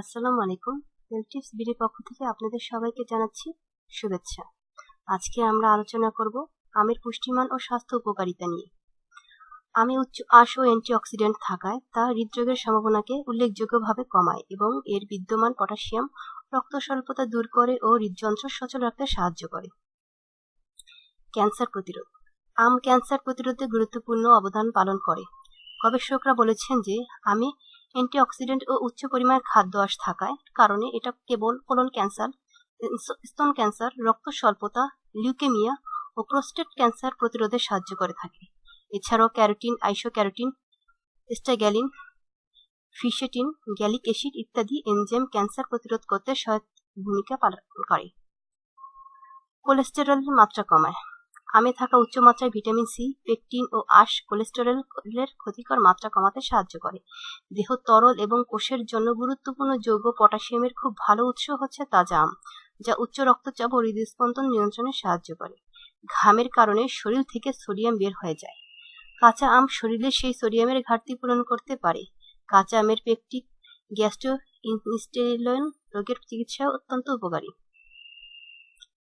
আসসালামু আলাইকুম। হেলথ বিডির পক্ষ থেকে আপনাদের সবাইকে জানাচ্ছি শুভেচ্ছা। আজকে আমরা আলোচনা করব আমের পুষ্টিমান ও স্বাস্থ্য উপকারিতা নিয়ে। আমে উচ্চ আঁশ ও অ্যান্টিঅক্সিডেন্ট থাকায় তা হৃদরোগের সম্ভাবনাকে উল্লেখযোগ্যভাবে কমায় এবং এর বিদ্যমান পটাশিয়াম, রক্ত স্বল্পতা দূর করে ও হৃদযন্ত্র সচল রাখতে সাহায্য করে। ক্যান্সার প্রতিরোধ। আম ক্যান্সার প্রতিরোধে গুরুত্বপূর্ণ অবদান পালন করে। গবেষকরা বলেছেন যে আমে অ্যান্টিঅক্সিডেন্ট ও উচ্চ পরিমাণের খাদ্য আঁশ থাকায় কারণে এটা কেবল কোলন ক্যান্সার স্তন ক্যান্সার রক্ত স্বল্পতা লিউকেমিয়া ও প্রোস্টেট ক্যান্সার প্রতিরোধে সাহায্য করে থাকে। এছাড়াও ক্যারোটিন আইসোক্যারোটিন স্টাগ্যালিন ফিশেটিন গ্যালিক অ্যাসিড ইত্যাদি এনজাইম ক্যান্সার প্রতিরোধ করতে সহায়ক ভূমিকা পালন করে। কোলেস্টেরলের মাত্রা কমায়। আমে থাকা উচ্চমাত্রায় ভিটামিন সি, পেকটিন ও আঁশ কোলেস্টেরলের ক্ষতিকর মাত্রা কমাতে সাহায্য করে। দেহ তরল এবং কোষের জন্য গুরুত্বপূর্ণ যৌগ পটাশিয়ামের খুব ভালো উৎস হচ্ছে তাজা আম, যা উচ্চ রক্তচাপ ও হৃদস্পন্দন নিয়ন্ত্রণে সাহায্য করে। ঘামের কারণে শরীর থেকে সোডিয়াম বের হয়ে যায়। কাঁচা আম শরীরে সেই সোডিয়ামের ঘাটতি পূরণ করতে পারে। কাঁচা আমের পেকটিক গ্যাস্ট্রো গ্যাস্ট্রোইন্টেস্টাইনাল রোগের চিকিৎসা অত্যন্ত উপকারী।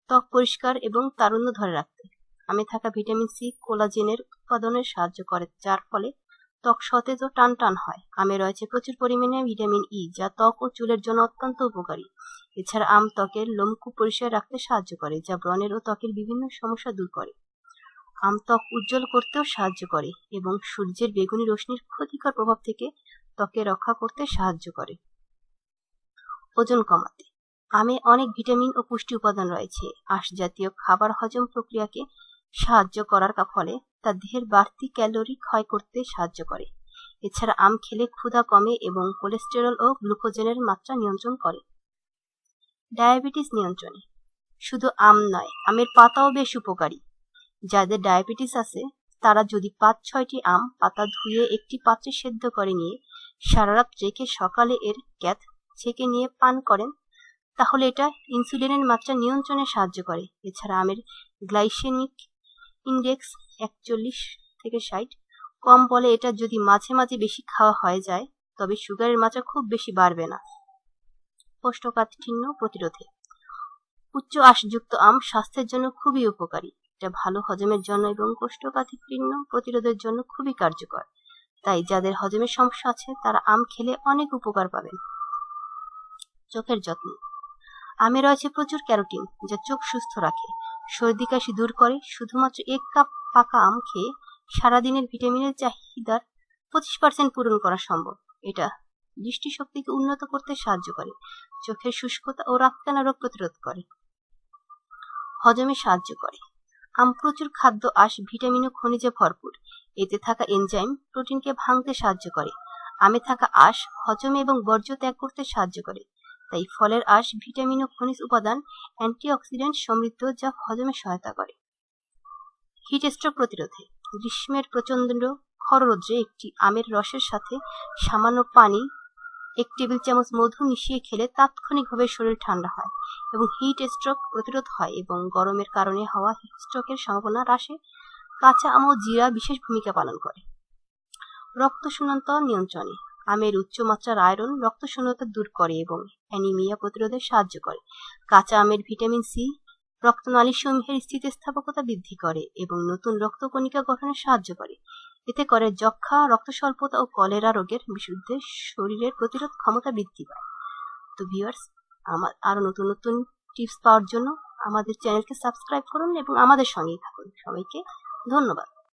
ত্বক পরিষ্কার এবং তারুণ্য ধরে রাখতে। আমে থাকা ভিটামিন সি কোলাজেনের উৎপাদনে সাহায্য করে, যার ফলে ত্বক সতেজ ও টান টান হয়। আমে রয়েছে প্রচুর পরিমাণে ভিটামিন ই, যা ত্বক ও চুলের জন্য অত্যন্ত উপকারী। এছাড়া আম ত্বকের লোমকূপ পরিষ্কার রাখতে সাহায্য করে, যা ব্রণের ও ত্বকের বিভিন্ন সমস্যা দূর করে। আম ত্বক উজ্জ্বল করতেও সাহায্য করে এবং সূর্যের বেগুনি রশ্মির ক্ষতিকর প্রভাব থেকে ত্বকে রক্ষা করতে সাহায্য করে। ওজন কমাতে। আমে অনেক ভিটামিন ও পুষ্টি উপাদান রয়েছে। আঁশ জাতীয় খাবার হজম প্রক্রিয়াকে সাহায্য করার ফলে তা দেহের বাড়তি ক্যালোরি ক্ষয় করতে সাহায্য করে। এছাড়া আম খেলে ক্ষুধা কমে এবং কোলেস্টেরল ও গ্লুকোজেনের মাত্রা নিয়ন্ত্রণ করে। ডায়াবেটিস নিয়ন্ত্রণে। শুধু আম নয়, আমের পাতাও বেশ উপকারী। যাদের ডায়াবেটিস আছে, তারা যদি পাঁচ ছয়টি আম পাতা ধুয়ে একটি পাত্রে সেদ্ধ করে নিয়ে সারা রাত রেখে সকালে এর ক্যাথ ছেঁকে নিয়ে পান করেন, তাহলে এটা ইনসুলিনের মাত্রা নিয়ন্ত্রণে সাহায্য করে। এছাড়া আমের গ্লাইসেমিক ইন্ডেক্স একচল্লিশ থেকে ষাট। কম বলে এটা যদি মাঝে মাঝে বেশি খাওয়া হয়ে যায়, তবে সুগারের মাত্রা খুব বেশি বাড়বে না। কোষ্ঠকাঠিন্য প্রতিরোধে। উচ্চ আঁশযুক্ত আম স্বাস্থ্যের জন্য খুবই উপকারী। এটা ভালো হজমের জন্য এবং কোষ্ঠকাঠিন্য প্রতিরোধের জন্য খুবই কার্যকর। তাই যাদের হজমের সমস্যা আছে, তারা আম খেলে অনেক উপকার পাবেন। চোখের যত্ন। আমে রয়েছে প্রচুর ক্যারোটিন, যা চোখ সুস্থ রাখে। সর্দি কাশি দূর করে, শুধুমাত্র এক কাপ পাকা আম খেয়ে সারাদিনের ভিটামিনের চাহিদার পঁচিশ পার্সেন্ট পূরণ করা সম্ভব। এটা দৃষ্টিশক্তিকে উন্নত করতে সাহায্য করে, চোখের শুষ্কতা ও রাতকানা রোগ প্রতিরোধ করে, হজমে সাহায্য করে। আম প্রচুর খাদ্য আঁশ, ভিটামিন ও খনিজে ভরপুর। এতে থাকা এনজাইম প্রোটিনকে ভাঙতে সাহায্য করে। আমে থাকা আঁশ হজমে এবং বর্জ্য ত্যাগ করতে সাহায্য করে। তাই ফলের আঁশ, ভিটামিন ও খনিজ উপাদান, অ্যান্টিঅক্সিডেন্ট সমৃদ্ধ যা হজমে সহায়তা করে। হিট স্ট্রোক প্রতিরোধে গ্রীষ্মের প্রচণ্ড খররোদ্রে একটি আমের রসের সাথে সামান্য পানি, এক টেবিল চামচ মধু মিশিয়ে খেলে তাৎক্ষণিকভাবে শরীর ঠান্ডা হয় এবং হিট স্ট্রোক প্রতিরোধ হয় এবং গরমের কারণে হওয়া হিট স্ট্রোকের সম্ভাবনা হ্রাসে কাঁচা আম ও জিরা বিশেষ ভূমিকা পালন করে। রক্ত শূন্যতা নিয়ন্ত্রণে আমের উচ্চমাত্রার আয়রন রক্ত শূন্যতা দূর করে এবং অ্যানিমিয়া প্রতিরোধে সাহায্য করে। কাঁচা আমের ভিটামিন সি রক্তনালীসমূহের স্থিতিস্থাপকতা বৃদ্ধি করে এবং নতুন রক্তকণিকা গঠনে সাহায্য করে। এতে করে যক্ষা রক্ত স্বল্পতা ও কলেরা রোগের বিরুদ্ধে শরীরের প্রতিরোধ ক্ষমতা বৃদ্ধি পায়। তো ভিউয়ার্স, আমার আরও নতুন নতুন টিপস পাওয়ার জন্য আমাদের চ্যানেলকে সাবস্ক্রাইব করুন এবং আমাদের সঙ্গেই থাকুন। সবাইকে ধন্যবাদ।